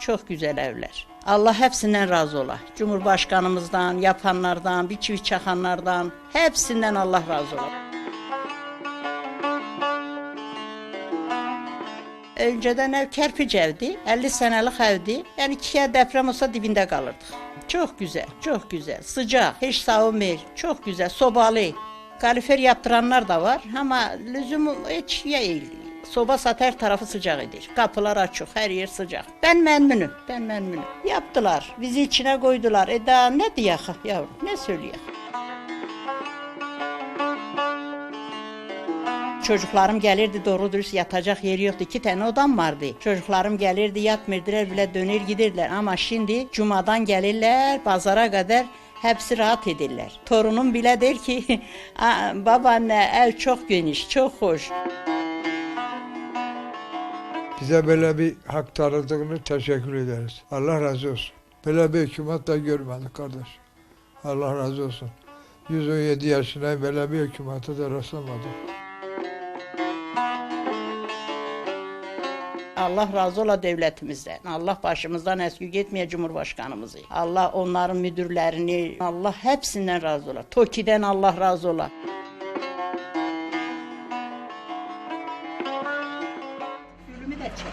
Çok güzel evler. Allah hepsinden razı ola. Cumhurbaşkanımızdan, yapanlardan, bir çivi çakanlardan, hepsinden Allah razı ola. Önceden ev kerpiç evdi, 50 senelik evdi. Yani ikiye deprem olsa dibinde kalırdık. Çok güzel, çok güzel. Sıcak, hiç savunmuyor. Çok güzel, sobalı. Kalifer yaptıranlar da var ama lüzumu hiç değil. Soba sat her tarafı sıcak edir. Kapılar açık, her yer sıcak. Ben memnunum, ben memnunum. Yaptılar, bizi içine koydular. E daha ne diyek yavrum, ne söyleyek? Çocuklarım gelirdi doğru dürüst yatacak yeri yoktu. İki tane odam vardı. Çocuklarım gelirdi yatmırdılar bile dönür gidirler. Ama şimdi cumadan gelirler pazara kadar hepsi rahat edirler. Torunum bile der ki "Aa, babaanne ev çok geniş çok hoş. Bize böyle bir hak tanıdığını teşekkür ederiz. Allah razı olsun. Böyle bir hükümet de görmedik kardeş. Allah razı olsun. 117 yaşındayım böyle bir hükümete de rastlamadım. Allah razı ola devletimizden. Allah başımızdan eski gitmeye Cumhurbaşkanımızı. Allah onların müdürlerini, Allah hepsinden razı ola. TOKİ'den Allah razı ola. আছে